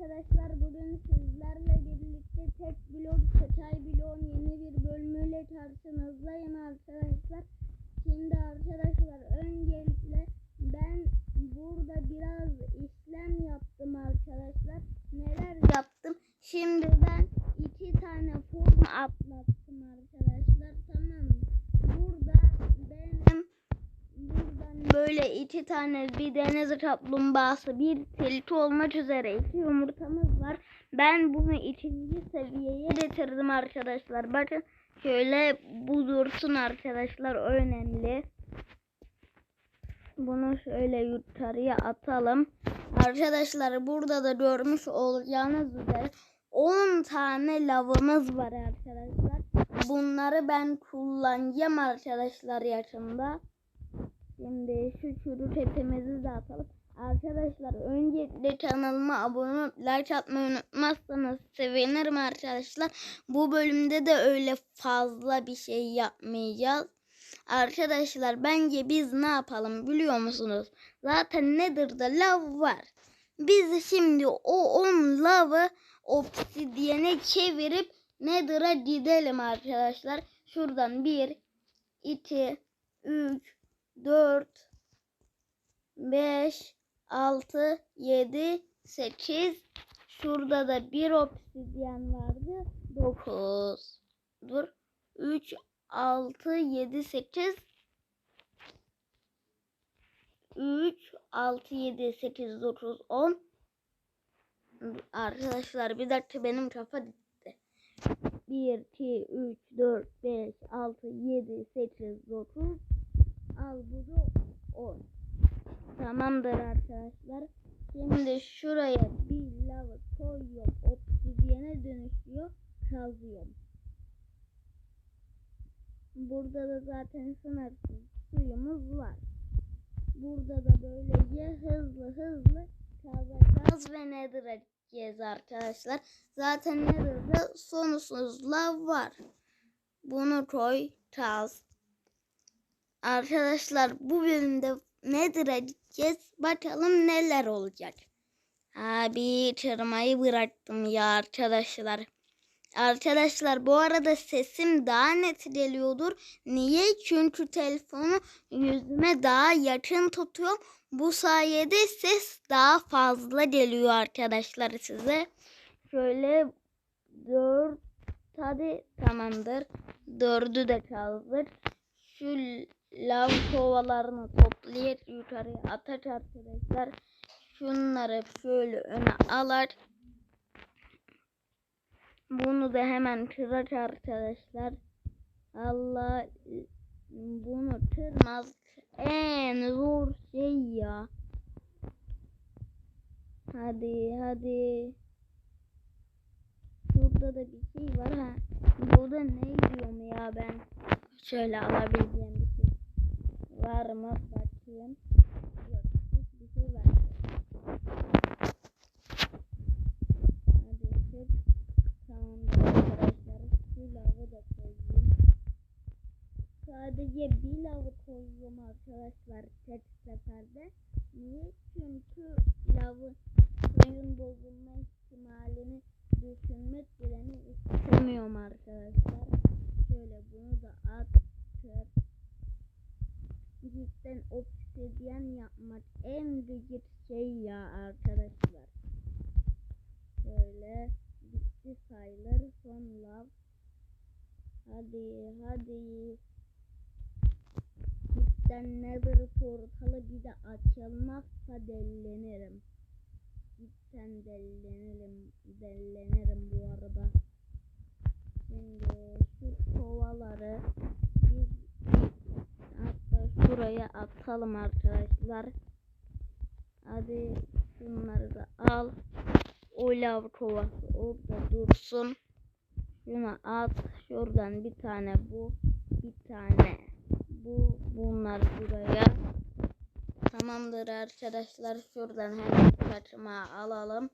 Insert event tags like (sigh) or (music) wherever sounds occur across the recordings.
arkadaşlar bugün sizlerle birlikte tek blok Çatay bloğun yeni bir bölümüyle karşınızdayım arkadaşlar. Şimdi arkadaşlar öncelikle ben burada biraz işlem yaptım arkadaşlar. Neler yaptım? Şimdi ben iki tane form atlattım arkadaşlar tamam mı? Burada benim Buradan böyle iki tane bir deniz kaplumbağası bir tilki olmak üzere iki yumurtamız var. Ben bunu ikinci seviyeye getirdim arkadaşlar. Bakın şöyle bu dursun arkadaşlar önemli. Bunu şöyle yukarıya atalım. Arkadaşlar burada da görmüş olacağınız üzere 10 tane lavımız var arkadaşlar. Bunları ben kullanacağım arkadaşlar yakında. Şimdi şu çürük etimizi de atalım. Arkadaşlar öncelikle kanalıma abone olup like atmayı unutmazsanız sevinirim arkadaşlar. Bu bölümde de öyle fazla bir şey yapmayacağız. Arkadaşlar bence biz ne yapalım biliyor musunuz? Zaten Nether'da lav var. Biz şimdi o 10 lavı obsidiyene çevirip Nether'a gidelim arkadaşlar. Şuradan 1, 2, 3, 4 5 6 7 8 Şurada da bir obsidyen vardı. 9 Dur. 3 6 7 8 3 6 7 8 9 10 Arkadaşlar bir dakika benim kafa gitti. 1 2 3 4 5 6 7 8 9 Al bu da 10. Tamamdır arkadaşlar. Şimdi şuraya bir lava koyuyorum. Obsidiyene dönüşüyor. Kazıyorum. Burada da zaten sınırsız suyumuz var. Burada da böylece hızlı hızlı kazacağız ve nether'a gideceğiz arkadaşlar. Zaten nether'da sonsuz lav var. Bunu koy, kaz, Arkadaşlar bu bölümde Nether'a gideceğiz. Bakalım neler olacak. Abi tırmayı bıraktım ya arkadaşlar. Arkadaşlar bu arada sesim daha net geliyordur. Niye? Çünkü telefonu yüzüme daha yakın tutuyorum. Bu sayede ses daha fazla geliyor arkadaşlar size. Şöyle dört hadi tamamdır. Dördü de kaldır. Şu lav kovalarını toplayıp yukarıya atar arkadaşlar. Şunları şöyle öne alar. Bunu da hemen kırar arkadaşlar. Allah bunu kırmaz en zor şey ya. Hadi hadi. Şurada da bir şey var ha. Burada ne diyorum ya ben? Şöyle alabileceğim bir şey var mı bakayım. Yok hiçbir şey var. Hadi çık. Tamamdır arkadaşlar. Şu lavı da koyayım. Sadece bir lavı koyuyorum arkadaşlar tek seferde. Niye? Çünkü lavı suyun bozulma ihtimalini düşünmek bileni istemiyorum arkadaşlar. Şöyle bunu da attık. Cidden obsidyen yapmak en gıcık şey ya arkadaşlar. Şöyle bitti sayılır son lav. Hadi hadi. Cidden nether portalı bir de açılmazsa dellenirim. Cidden dellenirim, dellenirim bu arada. Şimdi şu kovaları biz hatta şuraya atalım arkadaşlar. Hadi şunları da al. O lav kovası orada dursun. Şunu at. Şuradan bir tane bu. Bir tane bu. Bunlar buraya. Tamamdır arkadaşlar. Şuradan hemen kaçma alalım.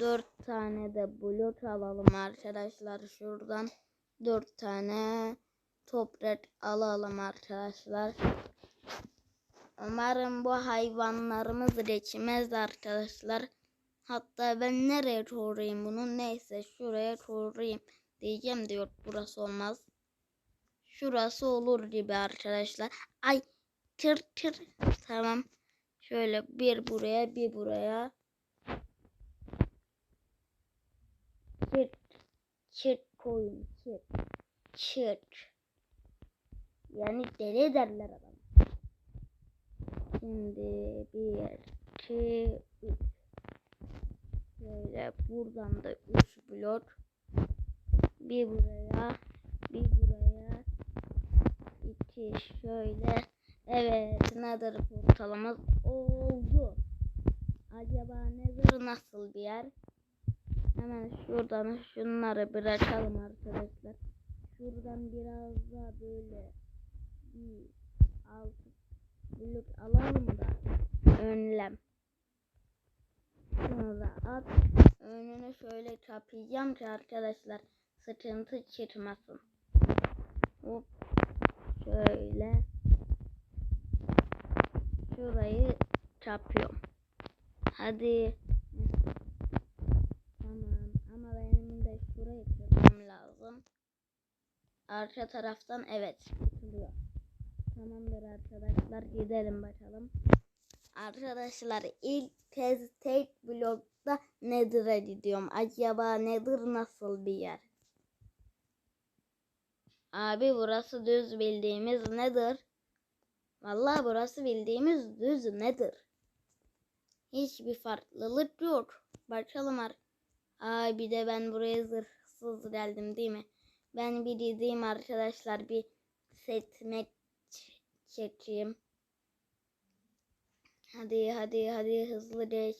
Dört tane de blok alalım arkadaşlar şuradan. Dört tane toprak alalım arkadaşlar. Umarım bu hayvanlarımız geçmez arkadaşlar. Hatta ben nereye doğrayayım bunu? Neyse şuraya doğrayayım diyeceğim diyor. Burası olmaz. Şurası olur gibi arkadaşlar. Ay tır tır. Tamam. Şöyle bir buraya bir buraya. Çıt çıt koyun çıt çıt. Yani deli ederler adam. Şimdi bir, iki, üç. Şöyle buradan da üç blok. Bir buraya, bir buraya. iki şöyle. Evet, nedir portalımız oldu. Acaba nedir nasıl bir yer? Hemen şuradan şunları bırakalım arkadaşlar. Şuradan biraz daha böyle bir altı blok alalım da önlem. Şunu da at. Önünü şöyle kapayacağım ki arkadaşlar sıkıntı çıkmasın. Hop. Şöyle. Şurayı kapıyorum. Hadi. Tamam ama benim de şurayı kırmam lazım. Arka taraftan evet tutuluyor. Tamamdır arkadaşlar gidelim bakalım. Arkadaşlar ilk kez tek blokta Nether'a gidiyorum. Acaba Nether nasıl bir yer? Abi burası düz bildiğimiz Nether. Vallahi burası bildiğimiz düz Nether. Hiçbir farklılık yok. Bakalım ar. Aa bir de ben buraya zırhsız geldim değil mi? Ben bir gideyim arkadaşlar bir setmek çekeyim. Hadi hadi hadi hızlı geç.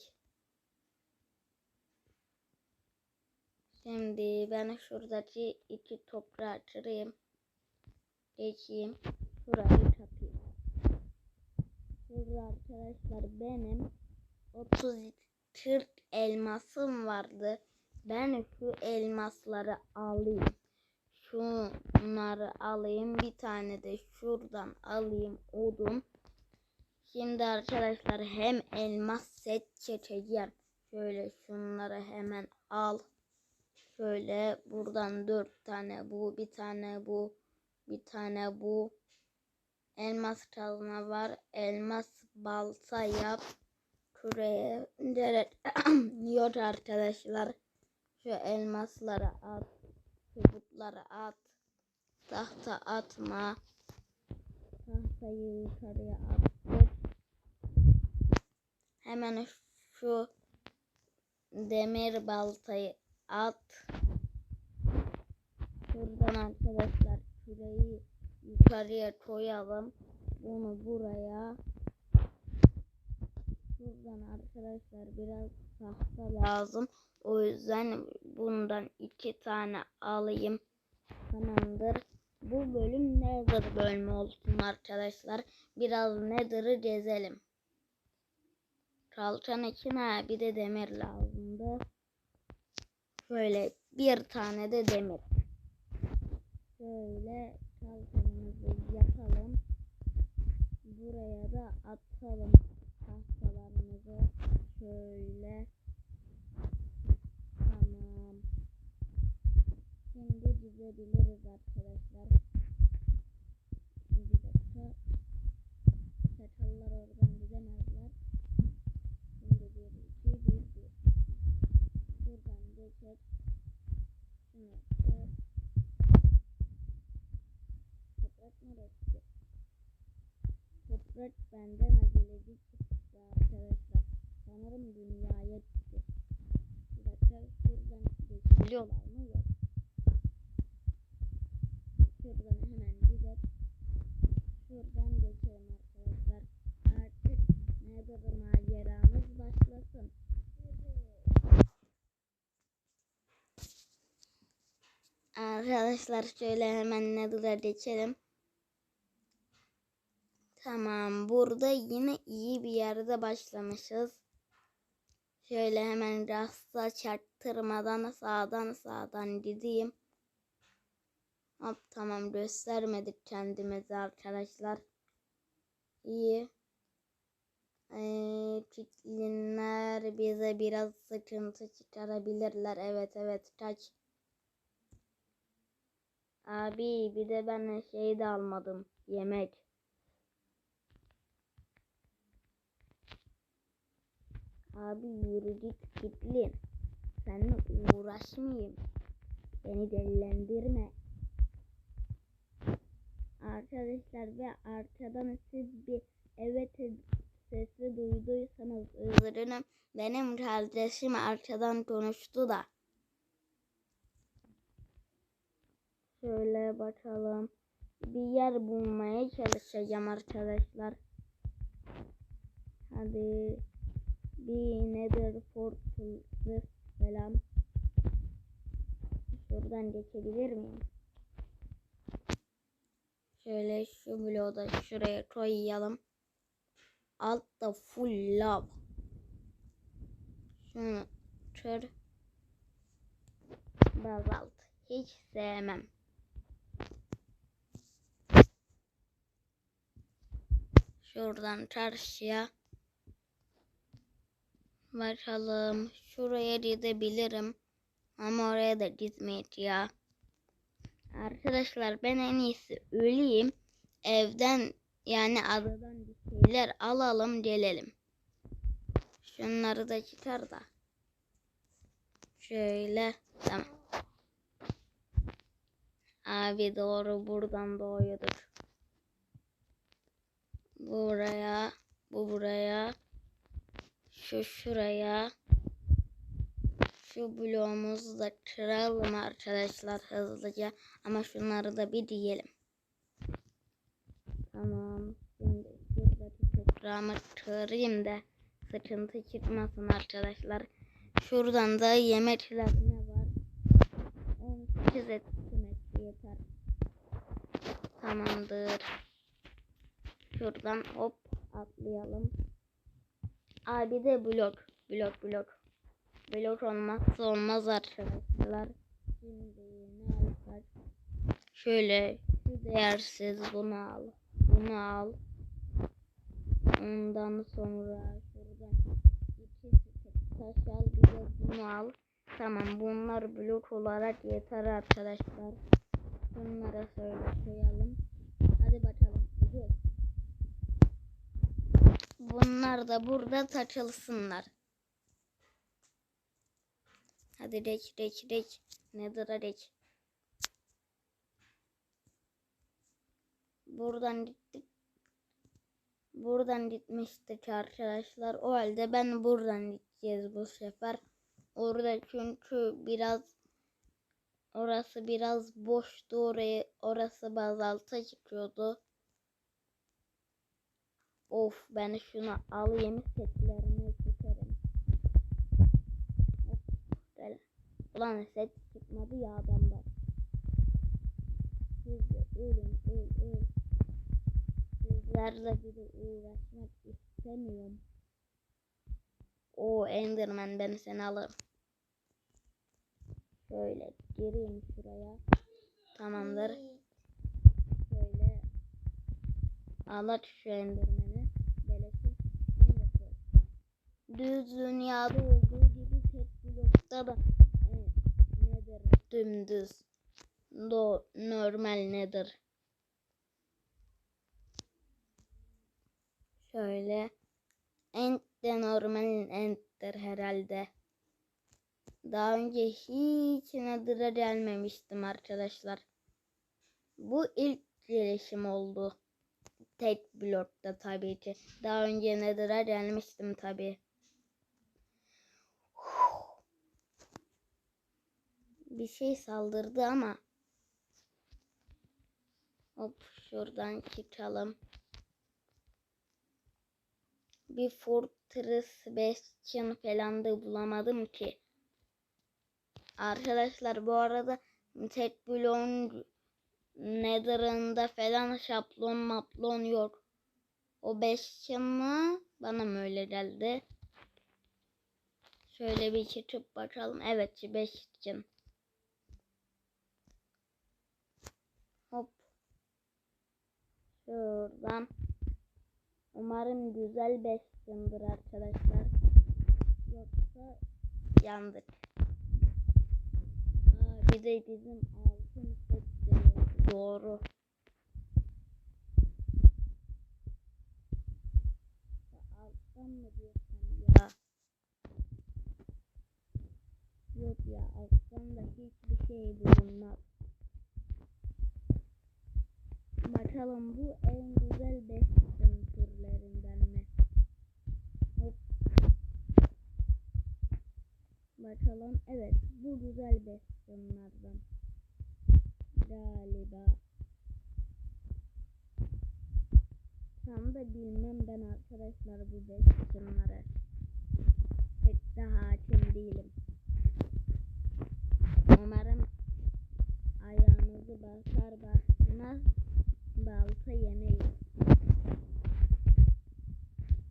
Şimdi ben şuradaki iki toprağı kırayım. Geçeyim. Şurayı kapayım. Şurada arkadaşlar benim 30 40 elmasım vardı. Ben şu elmasları alayım. Şunları alayım. Bir tane de şuradan alayım odun. Şimdi arkadaşlar hem elmas set çekeceğim. Şöyle şunları hemen al. Şöyle buradan dört tane bu, bir tane bu, bir tane bu. Elmas kazma var. Elmas balta yap. Şuraya (clears throat) yok arkadaşlar. Şu elmasları at. Çubukları at. Tahta atma. Tahtayı yukarıya attık. Hemen şu demir baltayı at. Şuradan arkadaşlar şurayı yukarıya koyalım. Bunu buraya. Şuradan arkadaşlar biraz tahta lazım. O yüzden bundan iki tane alayım. Tamamdır. Bu bölüm Nether bölümü olsun arkadaşlar. Biraz Nether'ı gezelim. Kalçan içine bir de demir lazımdı. Şöyle bir tane de demir. Şöyle kalçanımızı yapalım. Buraya da atalım tahtalarımızı. Şöyle. Tamam. Şimdi dizebiliriz arkadaşlar. Bir dakika. Sakallar oradan gidemezler. Şimdi bir, iki, bir, bir. Buradan geçer. Şunu kır. Toprak gitti? Toprak benden aceleci çıktı arkadaşlar. Sanırım dünyaya gitti. Bir dakika şuradan geçebiliyorlar mı? Yok. Şuradan hemen gidelim. Şuradan geçelim arkadaşlar. Artık Nether maceramız başlasın. Arkadaşlar şöyle hemen Nether'a geçelim. Tamam burada yine iyi bir yerde başlamışız. Şöyle hemen rasta çarptırmadan sağdan sağdan gideyim. Hop tamam göstermedik kendimizi arkadaşlar. İyi. Ee, bize biraz sıkıntı çıkarabilirler. Evet evet kaç. Abi bir de ben şey de almadım. Yemek. Abi yürü git Piklin. Seninle uğraşmayayım. Beni delilendirme. Arkadaşlar ve arkadan siz bir evet sesi duyduysanız üzülürüm. Benim kardeşim arkadan konuştu da. Şöyle bakalım. Bir yer bulmaya çalışacağım arkadaşlar. Hadi. Bir nedir portalsı falan. Şuradan geçebilir miyim? Şöyle şu bloğu da şuraya koyalım. Altta full lav. Şunu kır. Bazalt. Hiç sevmem. Şuradan çarşıya. Bakalım. Şuraya gidebilirim. Ama oraya da gitmeyeceğim. Arkadaşlar ben en iyisi öleyim. Evden yani adadan bir şeyler alalım gelelim. Şunları da çıkar da. Şöyle. Tamam. Abi doğru buradan doğuyorduk. Buraya. Bu buraya. Şu şuraya. Şu bloğumuzu da kıralım arkadaşlar hızlıca. Ama şunları da bir diyelim. Tamam. Şimdi şuradaki toprağımı kırayım da sıkıntı çıkmasın arkadaşlar. Şuradan da yemekler ne var? 18 etmek yeter. Tamamdır. Şuradan hop atlayalım. Abi de blok. Blok blok. Blok olmazsa olmaz arkadaşlar. Şimdi ne alsak? Şöyle şu değersiz bunu al. Bunu al. Ondan sonra şuradan iki taş al bir de bunu al. Tamam bunlar blok olarak yeter arkadaşlar. Bunlara şöyle koyalım. Hadi bakalım. Bunlar da burada takılsınlar. Hadi reç reç reç. Nedir reç? Buradan gittik. Buradan gitmiştik arkadaşlar. O halde ben buradan gideceğiz bu sefer. Orada çünkü biraz orası biraz boştu. Oraya orası bazalta çıkıyordu. Of ben şunu alayım setlerine süperim. Hop, Böyle. Ulan set çıkmadı ya adamda. Siz de ölün öl öl. Sizlerle bir de uğraşmak istemiyorum. O Enderman ben seni alırım. Şöyle gireyim şuraya. Tamamdır. Şöyle Ağlat şu endermeni. Düz dünyada olduğu gibi tek blokta da nedir? Dümdüz. Do, normal nedir? Şöyle. Ent de normal enttir herhalde. Daha önce hiç Nether'a gelmemiştim arkadaşlar. Bu ilk gelişim oldu. Tek blokta tabii ki. Daha önce Nether'a gelmiştim tabii. Bir şey saldırdı ama. Hop şuradan çıkalım. Bir Fortress Bastion falan da bulamadım ki. Arkadaşlar bu arada tek bloğun Nether'ında falan şablon maplon yok. O Bastion mı? Bana mı öyle geldi? Şöyle bir çıkıp bakalım. Evet Bastion. Şuradan. Umarım güzel candır arkadaşlar. Yoksa yandık. Aa, bir de bizim altın set. Doğru. Alttan mı diyorsun ya? Yok ya alttan da hiçbir şey bulunmaz. Bakalım bu en güzel besin türlerinden mi? Hop. Bakalım evet bu güzel bestionlardan. Galiba. Tam da bilmem ben arkadaşlar bu bestionları. Pek de hakim değilim. Umarım ayağımızı basar basmaz balta yemeyiz.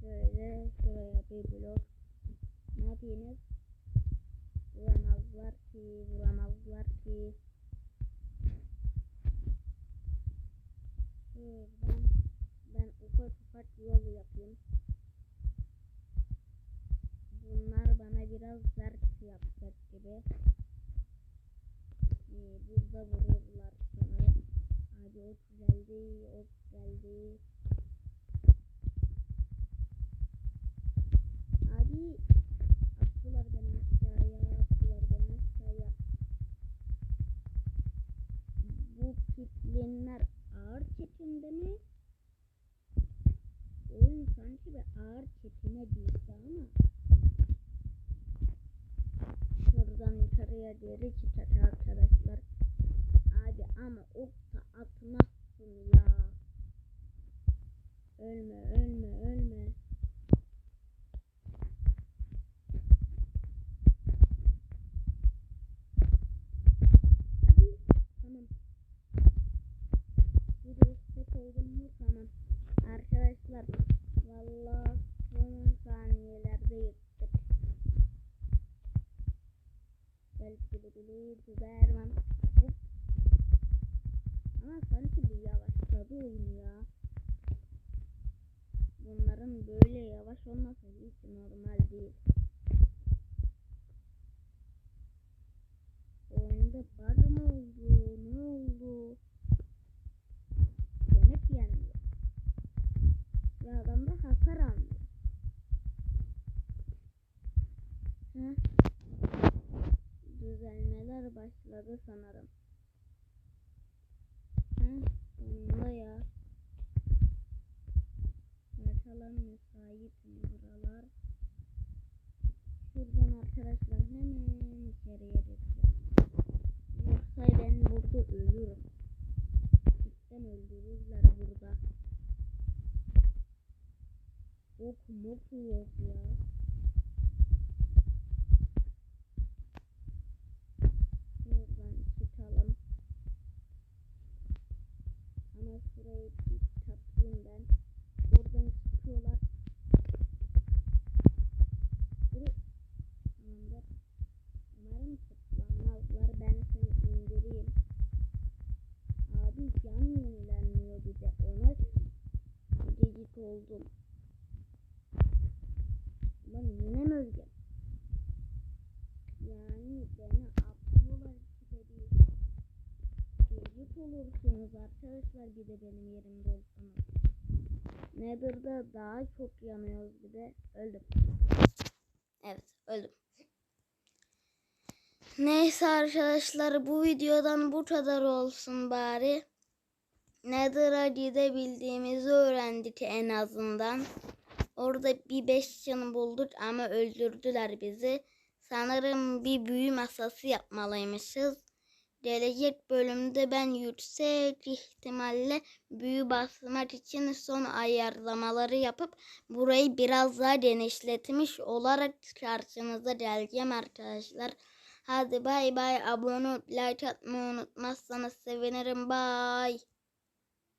Şöyle şuraya bir blok. Ne yapıyorsunuz? Vuramazlar ki, vuramazlar ki. Şuradan ben ufak ufak yol yapayım. Bunlar bana biraz sert yapacak gibi. Ee, burada vururlar Bu pitlinler ağır çekimde mi? Oyun sanki bir ağır çekime düştü ama. Şuradan yukarıya geri çıkacak arkadaşlar. Abi ama ok da atmazsın ya. Ölme ölme ölme. Hadi. Tamam. Bir oldum mu tamam. Arkadaşlar vallahi son saniyelerde yırttık. Belki de bilir Süperman. Ama sanki bir yavaşladı oyun ya. Bunların böyle yavaş olması hiç normal değil. Oyunda bug mı oldu? Ve adam da hasar almıyor. Hı? Düzelmeler başladı sanırım. Hı? Sonunda ya. Bakalım müsait mi buralar? Şuradan arkadaşlar hemen içeriye geçeceğim. Yoksa ben burada ölürüm. Cidden öldürürler burada. Ok mok yok ya. Şuradan çıkalım. Ama şurayı bir kapayım ben. Oradan çıkıyorlar. Tamamdır. Umarım tıklanmazlar. Ben seni indireyim. Abi can yenilenmiyor bir de. Ona gecik oldum. Ulan yine mi öleceğim? Yani beni atlıyorlar işte bir. Gecik olursunuz arkadaşlar bir de benim yerimde olsanız. Nether'da daha çok yanıyoruz bir de. Öldüm. Evet öldüm. Neyse arkadaşlar bu videodan bu kadar olsun bari. Nether'a gidebildiğimizi öğrendik en azından. Orada bir beş canı bulduk ama öldürdüler bizi. Sanırım bir büyü masası yapmalıymışız. Gelecek bölümde ben yüksek ihtimalle büyü basmak için son ayarlamaları yapıp burayı biraz daha genişletmiş olarak karşınıza geleceğim arkadaşlar. Hadi bay bay abone olup like atmayı unutmazsanız sevinirim. Bay.